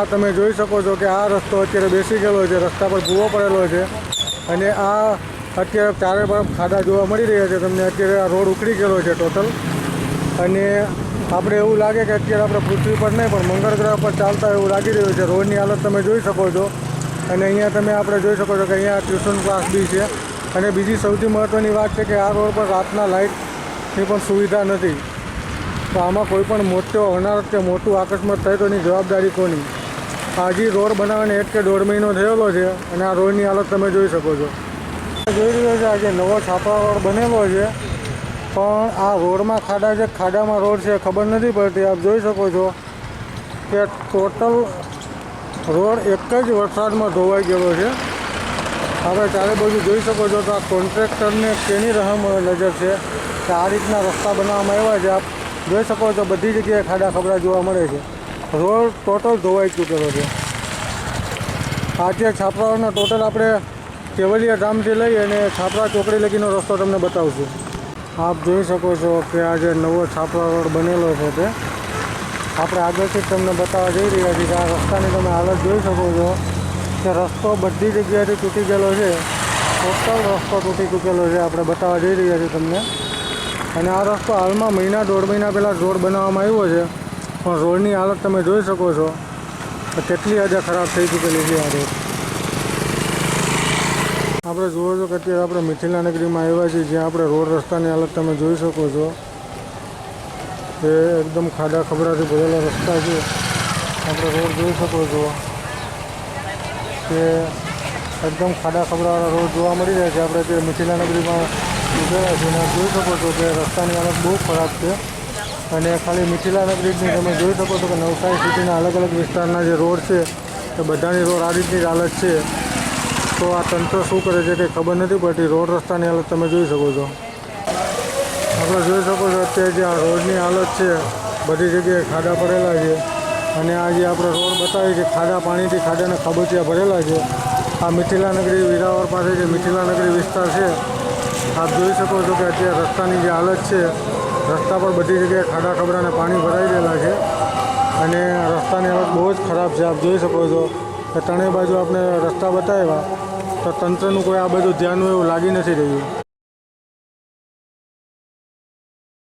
આ તમે જોઈ શકો છો કે આ રસ્તો અત્યારે બેસી ગયેલો છે, રસ્તા પર ભૂવો પડેલો છે અને આ અત્યારે ચારે તરફ ખાડા જોવા મળી રહ્યા છે. તમને અત્યારે આ રોડ ઉખડી ગયેલો છે ટોટલ અને આપણે એવું લાગે કે અત્યારે આપણે પૃથ્વી પર નહીં, પણ મંગળ ગ્રહ પર ચાલતા એવું લાગી રહ્યું છે. રોડની હાલત તમે જોઈ શકો છો. અને અહીંયા તમે આપણે જોઈ શકો છો કે અહીંયા ટ્યુશન ક્લાસ બી છે. અને બીજી સૌથી મહત્ત્વની વાત છે કે આ રોડ પર રાતના લાઇટની પણ સુવિધા નથી. તો આમાં કોઈ પણ મોટો હોનારત કે મોટું અકસ્માત થાય તો એની જવાબદારી કોની? હજી રોડ બનાવીને એક કે દોઢ મહિનો થયેલો છે અને આ રોડની હાલત તમે જોઈ શકો છો. જોઈ રહ્યો છે આજે નવો છાપરા રોડ બનેલો છે, પણ આ રોડમાં ખાડા છે, ખાડામાં રોડ છે, ખબર નથી પડતી. આપ જોઈ શકો છો કે ટોટલ રોડ એક જ વરસાદમાં ધોવાઈ ગયેલો છે. આપણે ચારે બાજુ જોઈ શકો છો તો આ કોન્ટ્રાક્ટરને કેની રહમ નજર છે કે આ રીતના રસ્તા બનાવવામાં આવ્યા છે. આપ જોઈ શકો છો બધી જગ્યાએ ખાડા ખબરા જોવા મળે છે. રોડ ટોટલ ધોવાઈ ચૂકેલો છે. આજે છાપરાઓનો ટોટલ આપણે કેવલિયા ગામથી લઈ અને છાપરા ચોકડી લગીનો રસ્તો તમને બતાવશું. આપ જોઈ શકો છો કે આ જે નવો છાપરા રોડ બનેલો છે તે. આપણે આગળથી તમને બતાવવા જઈ રહ્યા છીએ કે આ રસ્તાની તમે હાલત જોઈ શકો છો કે રસ્તો બધી જગ્યાએથી તૂટી ગયેલો છે. ટોટલ રસ્તો તૂટી ચૂકેલો છે, આપણે બતાવવા જઈ રહ્યા છીએ તમને. અને આ રસ્તો હાલમાં મહિના દોઢ મહિના પહેલાં રોડ બનાવવામાં આવ્યો છે. પણ રોડની હાલત તમે જોઈ શકો છો. કેટલી હદે ખરાબ થઈ ચૂકેલી છે આ રોડ. આપણે જુઓ છો કે અત્યારે આપણે મિથિલા નગરીમાં આવ્યા છીએ, જ્યાં આપણે રોડ રસ્તાની હાલત તમે જોઈ શકો છો. એ એકદમ ખાડા ખબરાથી ભરેલા રસ્તા છે. આપણે રોડ જોઈ શકો છો કે એકદમ ખાડા ખબરાવાળા રોડ જોવા મળી રહ્યા છે. આપણે અત્યારે મિથિલા નગરીમાં ઉભેલા છીએ જોઈ શકો છો કે રસ્તાની હાલત બહુ ખરાબ છે. અને ખાલી મિથિલાના બ્રિજની તમે જોઈ શકો છો કે નવસારી સિટીના અલગ અલગ વિસ્તારના જે રોડ છે, એ બધાની રોડ આ રીતની જ હાલત છે. તો આ તંત્ર શું કરે છે કંઈ ખબર નથી પડતી રોડ રસ્તાની હાલત તમે જોઈ શકો છો. આપણે જોઈ શકો છો અત્યારે જે આ રોડની હાલત છે, બધી જગ્યાએ ખાડા પડેલા છે. અને આ જે આપણે રોડ બતાવીએ છે ખાડા પાણીથી, ખાડાના ખાબોચિયા ભરેલા છે. આ મિથિલાનગરી વિરાવર પાસે જે મિથિલાનગરી વિસ્તાર છે, આપ જોઈ શકો છો કે અત્યારે રસ્તાની જે હાલત છે રસ્તા પર બધી જગ્યાએ ખાડા ખબરાને પાણી ભરાઈ ગયેલા છે. અને રસ્તાની હાલત બહુ જ ખરાબ છે. આપ જોઈ શકો છો કે ત્રણેય બાજુ આપણે રસ્તા બતાવ્યા, તો તંત્રનું કોઈ આ બધું ધ્યાન હોય એવું લાગી નથી રહ્યું.